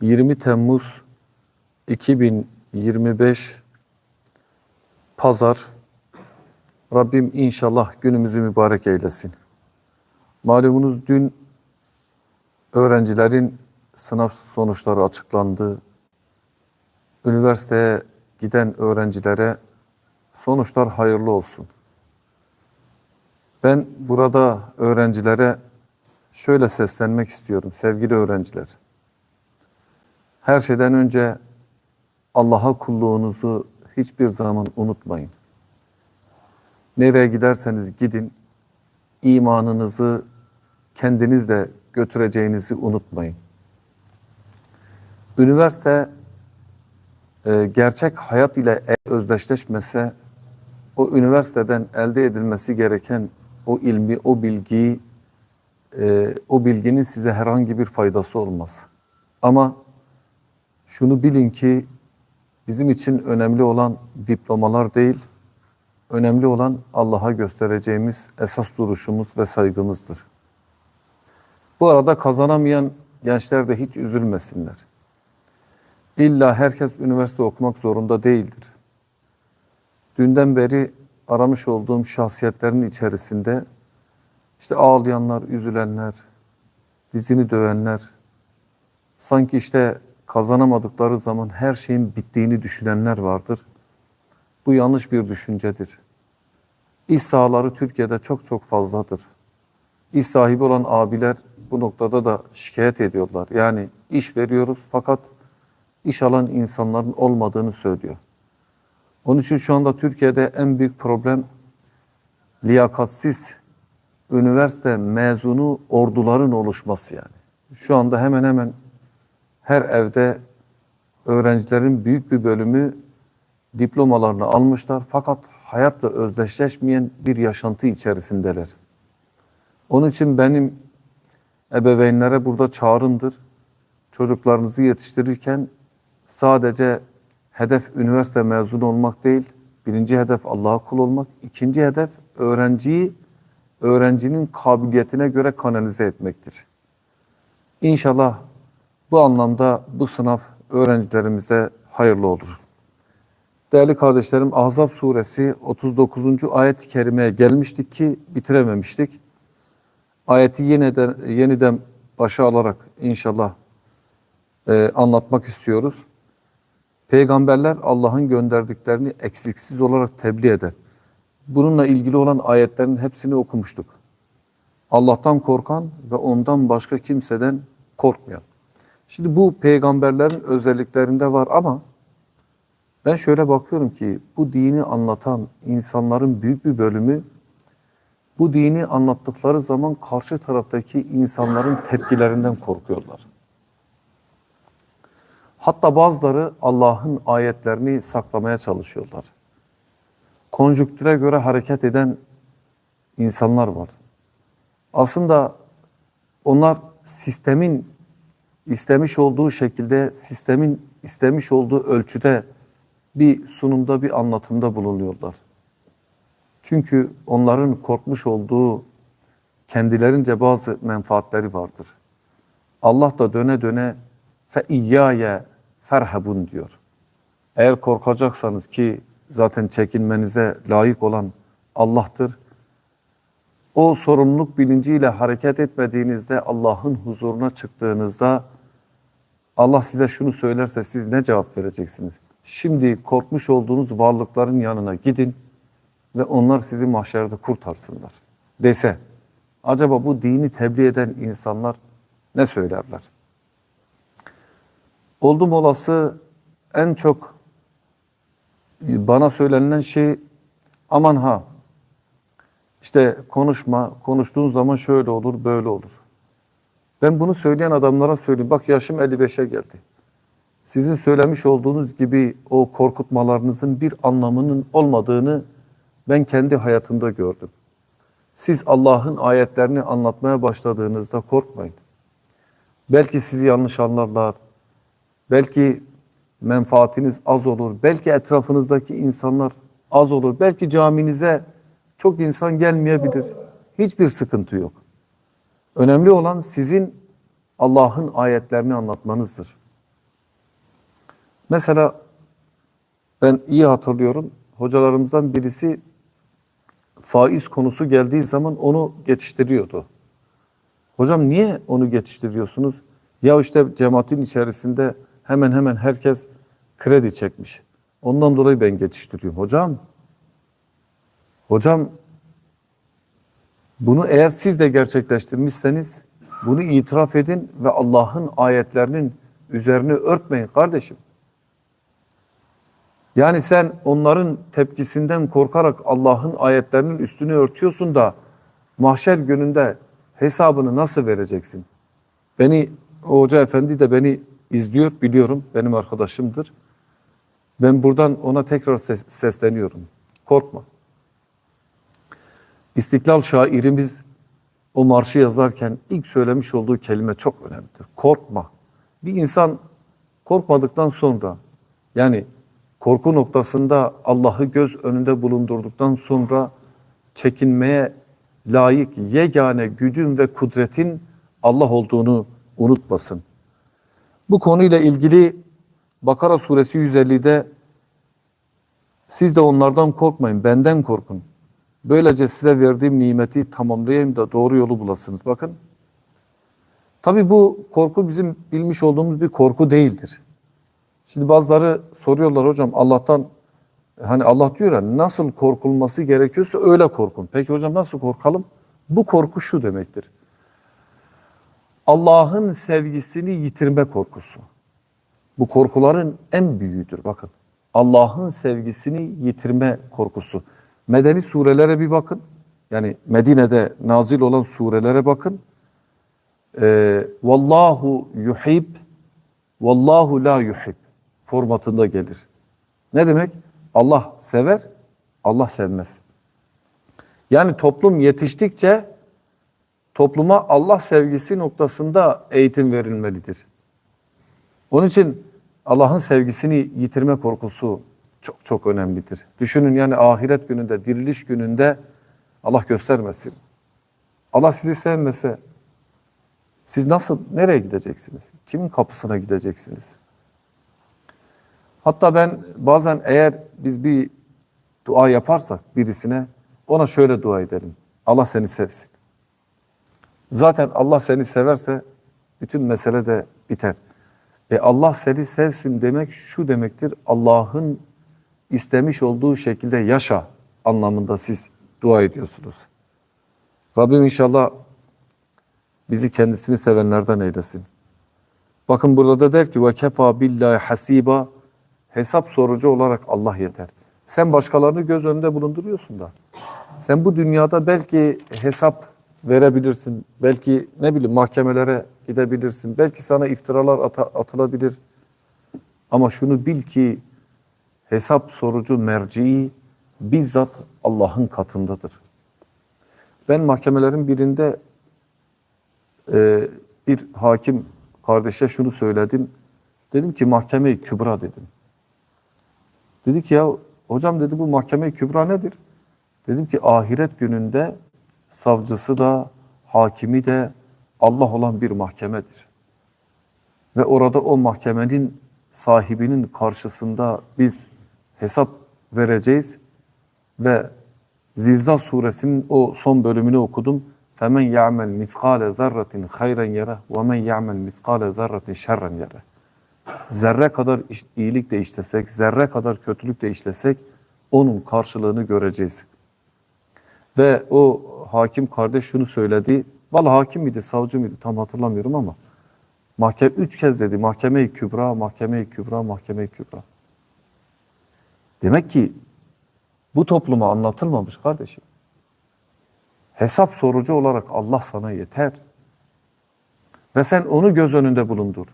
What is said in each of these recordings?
20 Temmuz 2025 Pazar Rabbim inşallah günümüzü mübarek eylesin. Malumunuz dün öğrencilerin sınav sonuçları açıklandı. Üniversiteye giden öğrencilere sonuçlar hayırlı olsun. Ben burada öğrencilere şöyle seslenmek istiyorum sevgili öğrenciler. Her şeyden önce Allah'a kulluğunuzu hiçbir zaman unutmayın. Nereye giderseniz gidin, imanınızı kendiniz de götüreceğinizi unutmayın. Üniversite e, gerçek hayat ile özdeşleşmese o üniversiteden elde edilmesi gereken o ilmi, o bilgiyi, e, o bilginin size herhangi bir faydası olmaz. Ama şunu bilin ki bizim için önemli olan diplomalar değil, önemli olan Allah'a göstereceğimiz esas duruşumuz ve saygımızdır. Bu arada kazanamayan gençler de hiç üzülmesinler. İlla herkes üniversite okumak zorunda değildir. Dünden beri aramış olduğum şahsiyetlerin içerisinde işte ağlayanlar, üzülenler, dizini dövenler, sanki işte kazanamadıkları zaman her şeyin bittiğini düşünenler vardır. Bu yanlış bir düşüncedir. İş sahaları Türkiye'de çok çok fazladır. İş sahibi olan abiler bu noktada da şikayet ediyorlar. Yani iş veriyoruz fakat iş alan insanların olmadığını söylüyor. Onun için şu anda Türkiye'de en büyük problem liyakatsiz üniversite mezunu orduların oluşması yani. Şu anda hemen hemen her evde öğrencilerin büyük bir bölümü diplomalarını almışlar fakat hayatla özdeşleşmeyen bir yaşantı içerisindeler. Onun için benim ebeveynlere burada çağrımdır. Çocuklarınızı yetiştirirken sadece hedef üniversite mezunu olmak değil, birinci hedef Allah'a kul olmak, ikinci hedef öğrenciyi öğrencinin kabiliyetine göre kanalize etmektir. İnşallah bu anlamda bu sınav öğrencilerimize hayırlı olur. Değerli kardeşlerim Ahzab suresi 39. ayet-i kerimeye gelmiştik ki bitirememiştik. Ayeti yeniden, yeniden başa alarak inşallah e, anlatmak istiyoruz. Peygamberler Allah'ın gönderdiklerini eksiksiz olarak tebliğ eder. Bununla ilgili olan ayetlerin hepsini okumuştuk. Allah'tan korkan ve ondan başka kimseden korkmayan. Şimdi bu peygamberlerin özelliklerinde var ama ben şöyle bakıyorum ki bu dini anlatan insanların büyük bir bölümü bu dini anlattıkları zaman karşı taraftaki insanların tepkilerinden korkuyorlar. Hatta bazıları Allah'ın ayetlerini saklamaya çalışıyorlar. Konjüktüre göre hareket eden insanlar var. Aslında onlar sistemin istemiş olduğu şekilde, sistemin istemiş olduğu ölçüde bir sunumda, bir anlatımda bulunuyorlar. Çünkü onların korkmuş olduğu kendilerince bazı menfaatleri vardır. Allah da döne döne fe iyyâye ferhabun diyor. Eğer korkacaksanız ki zaten çekinmenize layık olan Allah'tır. O sorumluluk bilinciyle hareket etmediğinizde Allah'ın huzuruna çıktığınızda Allah size şunu söylerse siz ne cevap vereceksiniz? Şimdi korkmuş olduğunuz varlıkların yanına gidin ve onlar sizi mahşerde kurtarsınlar dese acaba bu dini tebliğ eden insanlar ne söylerler? Oldum olası en çok bana söylenen şey aman ha işte konuşma, konuştuğun zaman şöyle olur, böyle olur. Ben bunu söyleyen adamlara söyleyeyim. Bak yaşım 55'e geldi. Sizin söylemiş olduğunuz gibi o korkutmalarınızın bir anlamının olmadığını ben kendi hayatımda gördüm. Siz Allah'ın ayetlerini anlatmaya başladığınızda korkmayın. Belki sizi yanlış anlarlar. Belki menfaatiniz az olur. Belki etrafınızdaki insanlar az olur. Belki caminize çok insan gelmeyebilir. Hiçbir sıkıntı yok. Önemli olan sizin Allah'ın ayetlerini anlatmanızdır. Mesela ben iyi hatırlıyorum. Hocalarımızdan birisi faiz konusu geldiği zaman onu geçiştiriyordu. Hocam niye onu geçiştiriyorsunuz? Ya işte cemaatin içerisinde hemen hemen herkes kredi çekmiş. Ondan dolayı ben geçiştiriyorum. Hocam, hocam bunu eğer siz de gerçekleştirmişseniz bunu itiraf edin ve Allah'ın ayetlerinin üzerini örtmeyin kardeşim. Yani sen onların tepkisinden korkarak Allah'ın ayetlerinin üstünü örtüyorsun da mahşer gününde hesabını nasıl vereceksin? Beni o hoca efendi de beni izliyor biliyorum benim arkadaşımdır. Ben buradan ona tekrar ses- sesleniyorum. Korkma. İstiklal şairimiz o marşı yazarken ilk söylemiş olduğu kelime çok önemlidir. Korkma. Bir insan korkmadıktan sonra yani korku noktasında Allah'ı göz önünde bulundurduktan sonra çekinmeye layık yegane gücün ve kudretin Allah olduğunu unutmasın. Bu konuyla ilgili Bakara suresi 150'de siz de onlardan korkmayın, benden korkun. Böylece size verdiğim nimeti tamamlayayım da doğru yolu bulasınız. Bakın. Tabii bu korku bizim bilmiş olduğumuz bir korku değildir. Şimdi bazıları soruyorlar hocam Allah'tan hani Allah diyor ya nasıl korkulması gerekiyorsa öyle korkun. Peki hocam nasıl korkalım? Bu korku şu demektir. Allah'ın sevgisini yitirme korkusu. Bu korkuların en büyüğüdür bakın. Allah'ın sevgisini yitirme korkusu. Medeni surelere bir bakın. Yani Medine'de nazil olan surelere bakın. Ee, Vallahu yuhib, Vallahu la yuhib formatında gelir. Ne demek? Allah sever, Allah sevmez. Yani toplum yetiştikçe topluma Allah sevgisi noktasında eğitim verilmelidir. Onun için Allah'ın sevgisini yitirme korkusu çok çok önemlidir. Düşünün yani ahiret gününde, diriliş gününde Allah göstermesin. Allah sizi sevmese siz nasıl, nereye gideceksiniz? Kimin kapısına gideceksiniz? Hatta ben bazen eğer biz bir dua yaparsak birisine ona şöyle dua edelim. Allah seni sevsin. Zaten Allah seni severse bütün mesele de biter. E Allah seni sevsin demek şu demektir. Allah'ın istemiş olduğu şekilde yaşa anlamında siz dua ediyorsunuz. Rabbim inşallah bizi kendisini sevenlerden eylesin. Bakın burada da der ki ve kefa billahi hasiba hesap sorucu olarak Allah yeter. Sen başkalarını göz önünde bulunduruyorsun da. Sen bu dünyada belki hesap verebilirsin. Belki ne bileyim mahkemelere gidebilirsin. Belki sana iftiralar ata- atılabilir. Ama şunu bil ki hesap sorucu merciği bizzat Allah'ın katındadır. Ben mahkemelerin birinde e, bir hakim kardeşe şunu söyledim. Dedim ki mahkeme-i kübra dedim. Dedi ki ya hocam dedi bu mahkeme-i kübra nedir? Dedim ki ahiret gününde savcısı da hakimi de Allah olan bir mahkemedir. Ve orada o mahkemenin sahibinin karşısında biz hesap vereceğiz ve Zilzal suresinin o son bölümünü okudum. فَمَنْ يَعْمَلْ مِثْقَالَ ذَرَّةٍ خَيْرًا يَرَهُ وَمَنْ يَعْمَلْ مِثْقَالَ ذَرَّةٍ شَرًّا يَرَهُ Zerre kadar iş- iyilik de işlesek, zerre kadar kötülük de işlesek onun karşılığını göreceğiz. Ve o hakim kardeş şunu söyledi. Valla hakim miydi, savcı mıydı tam hatırlamıyorum ama mahkeme üç kez dedi. Mahkeme-i Kübra, Mahkeme-i Kübra, Mahkeme-i Kübra. Demek ki bu topluma anlatılmamış kardeşim. Hesap sorucu olarak Allah sana yeter. Ve sen onu göz önünde bulundur.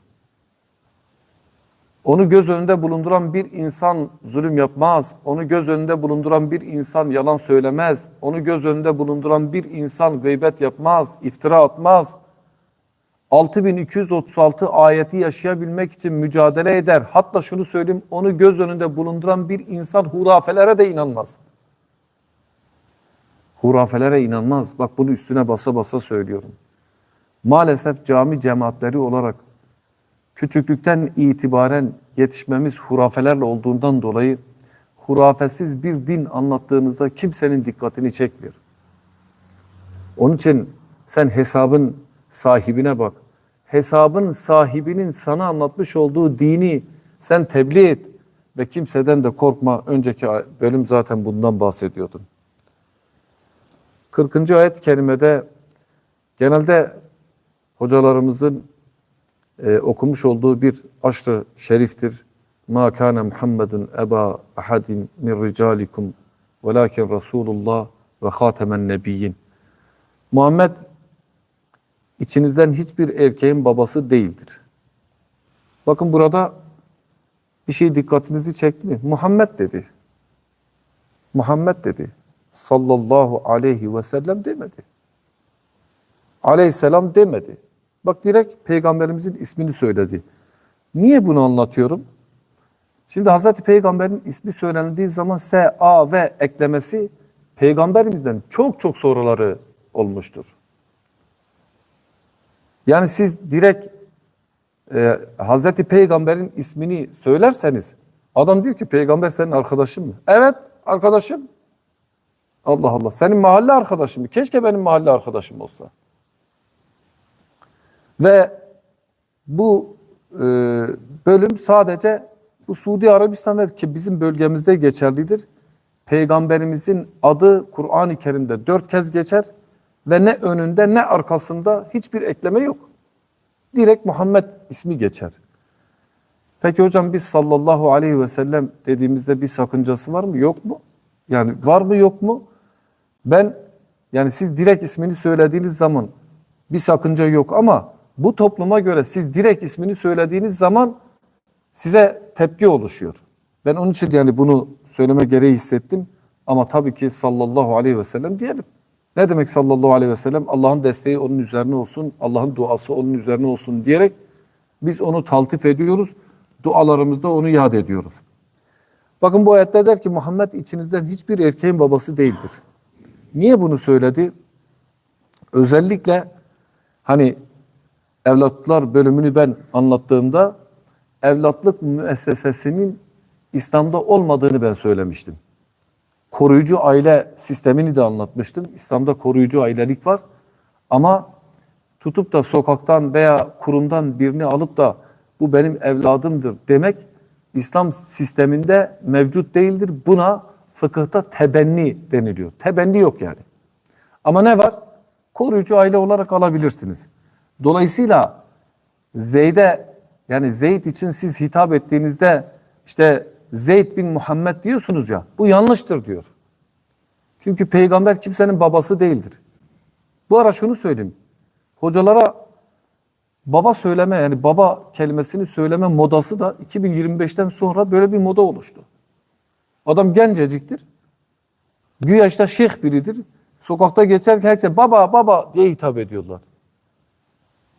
Onu göz önünde bulunduran bir insan zulüm yapmaz. Onu göz önünde bulunduran bir insan yalan söylemez. Onu göz önünde bulunduran bir insan gıybet yapmaz, iftira atmaz. 6236 ayeti yaşayabilmek için mücadele eder. Hatta şunu söyleyeyim, onu göz önünde bulunduran bir insan hurafelere de inanmaz. Hurafelere inanmaz. Bak bunu üstüne basa basa söylüyorum. Maalesef cami cemaatleri olarak küçüklükten itibaren yetişmemiz hurafelerle olduğundan dolayı hurafesiz bir din anlattığınızda kimsenin dikkatini çekmiyor. Onun için sen hesabın sahibine bak. Hesabın sahibinin sana anlatmış olduğu dini sen tebliğ et ve kimseden de korkma. Önceki bölüm zaten bundan bahsediyordum. 40. ayet-i kerimede genelde hocalarımızın e, okumuş olduğu bir aşrı şeriftir. Ma kana Muhammedun eba ahadin min ricalikum velakin Resulullah ve hatemen nebiyyin. Muhammed içinizden hiçbir erkeğin babası değildir. Bakın burada bir şey dikkatinizi çekti mi? Muhammed dedi. Muhammed dedi. Sallallahu aleyhi ve sellem demedi. Aleyhisselam demedi. Bak direkt peygamberimizin ismini söyledi. Niye bunu anlatıyorum? Şimdi Hazreti Peygamber'in ismi söylendiği zaman S, A ve eklemesi peygamberimizden çok çok soruları olmuştur. Yani siz direkt e, Hazreti Peygamber'in ismini söylerseniz adam diyor ki peygamber senin arkadaşın mı? Evet arkadaşım. Allah Allah senin mahalle arkadaşın mı? Keşke benim mahalle arkadaşım olsa. Ve bu e, bölüm sadece bu Suudi Arabistan ve ki bizim bölgemizde geçerlidir. Peygamberimizin adı Kur'an-ı Kerim'de dört kez geçer ve ne önünde ne arkasında hiçbir ekleme yok. Direkt Muhammed ismi geçer. Peki hocam biz sallallahu aleyhi ve sellem dediğimizde bir sakıncası var mı? Yok mu? Yani var mı yok mu? Ben yani siz direkt ismini söylediğiniz zaman bir sakınca yok ama bu topluma göre siz direkt ismini söylediğiniz zaman size tepki oluşuyor. Ben onun için yani bunu söyleme gereği hissettim. Ama tabii ki sallallahu aleyhi ve sellem diyelim. Ne demek sallallahu aleyhi ve sellem? Allah'ın desteği onun üzerine olsun, Allah'ın duası onun üzerine olsun diyerek biz onu taltif ediyoruz. Dualarımızda onu yad ediyoruz. Bakın bu ayette der ki Muhammed içinizden hiçbir erkeğin babası değildir. Niye bunu söyledi? Özellikle hani evlatlar bölümünü ben anlattığımda evlatlık müessesesinin İslam'da olmadığını ben söylemiştim. Koruyucu aile sistemini de anlatmıştım. İslam'da koruyucu ailelik var. Ama tutup da sokaktan veya kurumdan birini alıp da bu benim evladımdır demek İslam sisteminde mevcut değildir. Buna fıkıhta tebenni deniliyor. Tebenni yok yani. Ama ne var? Koruyucu aile olarak alabilirsiniz. Dolayısıyla Zeyd'e yani Zeyd için siz hitap ettiğinizde işte Zeyd bin Muhammed diyorsunuz ya bu yanlıştır diyor. Çünkü peygamber kimsenin babası değildir. Bu ara şunu söyleyeyim. Hocalara baba söyleme yani baba kelimesini söyleme modası da 2025'ten sonra böyle bir moda oluştu. Adam genceciktir. Güya işte şeyh biridir. Sokakta geçerken herkese baba baba diye hitap ediyorlar.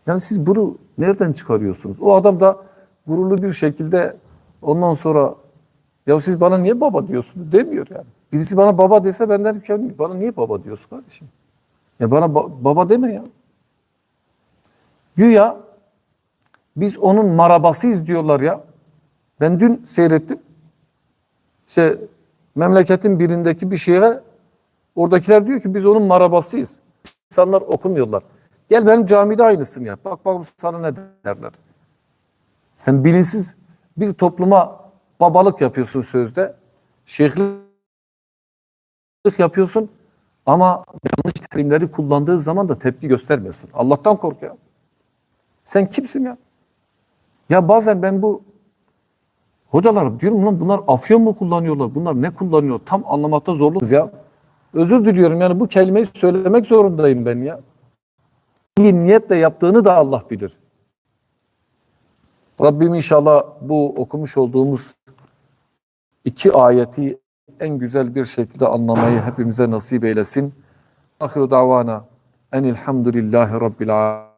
Yani siz bunu nereden çıkarıyorsunuz? O adam da gururlu bir şekilde ondan sonra ya siz bana niye baba diyorsunuz demiyor yani. Birisi bana baba dese ben derim ki bana niye baba diyorsun kardeşim? Ya bana ba- baba deme ya. Güya biz onun marabasıyız diyorlar ya. Ben dün seyrettim. İşte memleketin birindeki bir şehre oradakiler diyor ki biz onun marabasıyız. İnsanlar okumuyorlar. Gel benim camide aynısını yap. Bak bak sana ne derler. Sen bilinsiz bir topluma babalık yapıyorsun sözde. Şeyhlik yapıyorsun ama yanlış terimleri kullandığı zaman da tepki göstermiyorsun. Allah'tan kork ya. Sen kimsin ya? Ya bazen ben bu hocalarım diyorum lan bunlar afyon mu kullanıyorlar? Bunlar ne kullanıyor? Tam anlamakta zorluk ya. Özür diliyorum yani bu kelimeyi söylemek zorundayım ben ya. İyi niyetle yaptığını da Allah bilir. Rabbim inşallah bu okumuş olduğumuz iki ayeti en güzel bir şekilde anlamayı hepimize nasip eylesin. Ahiru davana enilhamdülillahi rabbil alemin.